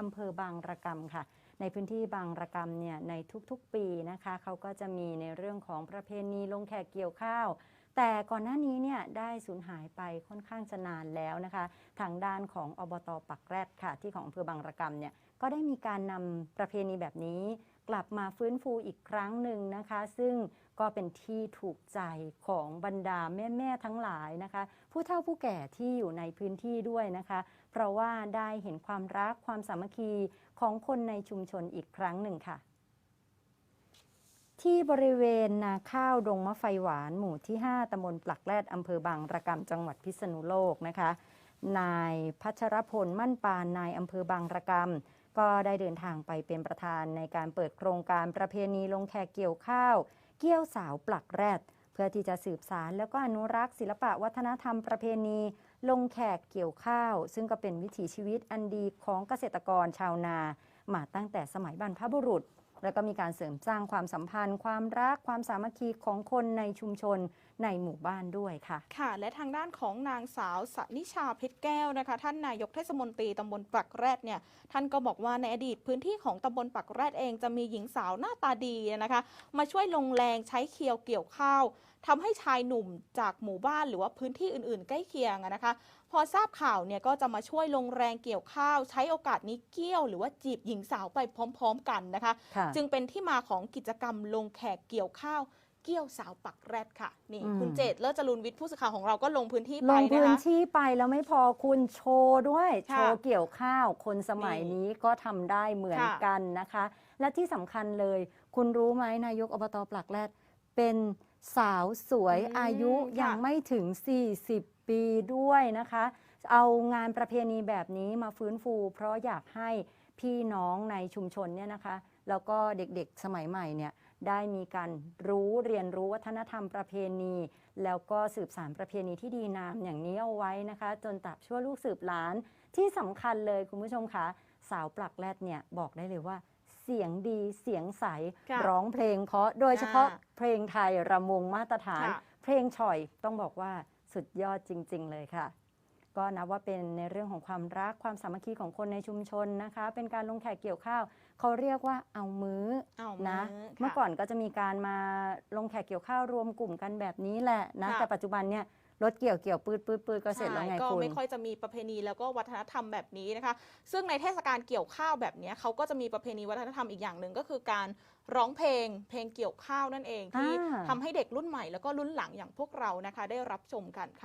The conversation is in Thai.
อำเภอบางระกำค่ะ ในพื้นที่บางระกำเนี่ยในทุกๆปีนะคะเขาก็จะมีในเรื่องของประเพณีลงแขกเกี่ยวข้าว แต่ก่อนหน้านี้เนี่ยได้สูญหายไปค่อนข้างจะนานแล้วนะคะ ทางด้านของอบตปักแรดค่ะ ที่ของอำเภอบางระกำเนี่ยก็ได้มีการนำประเพณีแบบนี้กลับมาฟื้นฟูอีกครั้งหนึ่งนะคะ ซึ่งก็เป็นที่ถูกใจของบรรดาแม่ๆทั้งหลายนะคะ ผู้เฒ่าผู้แก่ที่อยู่ในพื้นที่ด้วยนะคะ เพราะว่าได้เห็นความรักความสามัคคีของคนในชุมชนอีกครั้งหนึ่งค่ะ ที่บริเวณนาข้าวดงมะไฟหวานหมู่ที่ 5ตำบลปลักแรดอำเภอบางระกำจังหวัดพิษณุโลกนะคะ นายพัชรพลมั่นปานนายอำเภอบางระกำก็ได้เดินทางไปเป็นประธานในการเปิดโครงการประเพณีลงแขกเกี่ยวข้าว เกี่ยวสาวปลักแรด เพื่อที่จะสืบสารแล้วก็อนุรักษ์ศิลปะวัฒนธรรมประเพณี ลงแขกเกี่ยวข้าว ซึ่งก็เป็นวิถีชีวิตอันดีของเกษตรกรชาวนา มาตั้งแต่สมัยบรรพบุรุษ แล้วก็มีการเสริมสร้างความสัมพันธ์ ความรักความสามัคคีของคนในชุมชนในหมู่บ้านด้วยค่ะ ค่ะ และทางด้านของนางสาวสนิชาเพชรแก้วนะคะ ท่านนายกเทศมนตรีตำบลปักแรดเนี่ย ท่านก็บอกว่าในอดีตพื้นที่ของตำบลปักแรดเองจะมีหญิงสาวหน้าตาดีนะคะ มาช่วยลงแรงใช้เคียวเกี่ยวข้าว ทำให้ชายหนุ่มจากหมู่บ้านหรือว่าพื้นที่อื่นๆ ใกล้เคียงอะนะคะ พอทราบข่าวเนี่ยก็จะมาช่วยลงแรงเกี่ยวข้าว ใช้โอกาสนี้เกี่ยว หรือว่าจีบหญิงสาวไปพร้อม ๆ กันนะคะค่ะจึงเป็นที่มาของกิจกรรมลงแขกเกี่ยวข้าวเกี่ยวสาวปักแรดค่ะนี่อืมคุณเจตเลิศจรุนวิทย์ผู้สื่อข่าวของเราก็ลงพื้นที่ลไปงนะพื้นคะที่ไปแล้วไม่พอคุณโชว์ด้วยค่ะโชว์เกี่ยวข้าว คนสมัยนี่นี้ก็ทำได้เหมือนค่ะกันนะคะ และที่สำคัญเลย คุณรู้ไหมนายกอบตปลักแรดเป็น สาวสวยอืมอายุค่ะยังไม่ถึง 40 ปีด้วยนะคะ เอางานประเพณีแบบนี้มาฟื้นฟู เพราะอยากให้พี่น้องในชุมชนเนี่ยนะคะ แล้วก็เด็กๆสมัยใหม่เนี่ยได้มีการรู้เรียนรู้วัฒนธรรมประเพณี แล้วก็สืบสานประเพณีที่ดีงามอย่างนี้เอาไว้นะคะ จนตราบชั่วลูกสืบหลานที่สำคัญเลยคุณผู้ชมคะสาวปลักแรดเนี่ยบอกได้เลยว่าเสียงดีเสียงใส ค่ะร้องเพลงเพราะโดยเฉพาะอ่าเพลงไทยระมงมาตรฐาน ค่ะ เพลงฉ่อยต้องบอกว่าสุดยอดจริง ๆ เลยค่ะ ก็นับว่าเป็นในเรื่องของความรักความสามัคคีของคนในชุมชนนะคะ เป็นการลงแขกเกี่ยวข้าวเขาเรียกว่าเอามื้อเอามื้อนะ ค่ะเมื่อก่อนก็จะมีการมาลงแขกเกี่ยวข้าวรวมกลุ่มกันแบบนี้แหละนะค่ะแต่ปัจจุบันเนี่ย รถเกี่ยวเกี่ยวปืดปืดปืดก็เสร็จแล้วไงใช่ก็คุณไม่ค่อยจะมีประเพณีแล้วก็วัฒนธรรมแบบนี้นะคะ ซึ่งในเทศกาลเกี่ยวข้าวแบบเนี้ยเขาก็จะมีประเพณีวัฒนธรรมอีกอย่างหนึ่งก็คือการร้องเพลง เพลงเกี่ยวข้าวนั่นเองที่อ่าทำให้เด็กรุ่นใหม่แล้วก็รุ่นหลังอย่างพวกเรานะคะ ได้รับชมกันค่ะ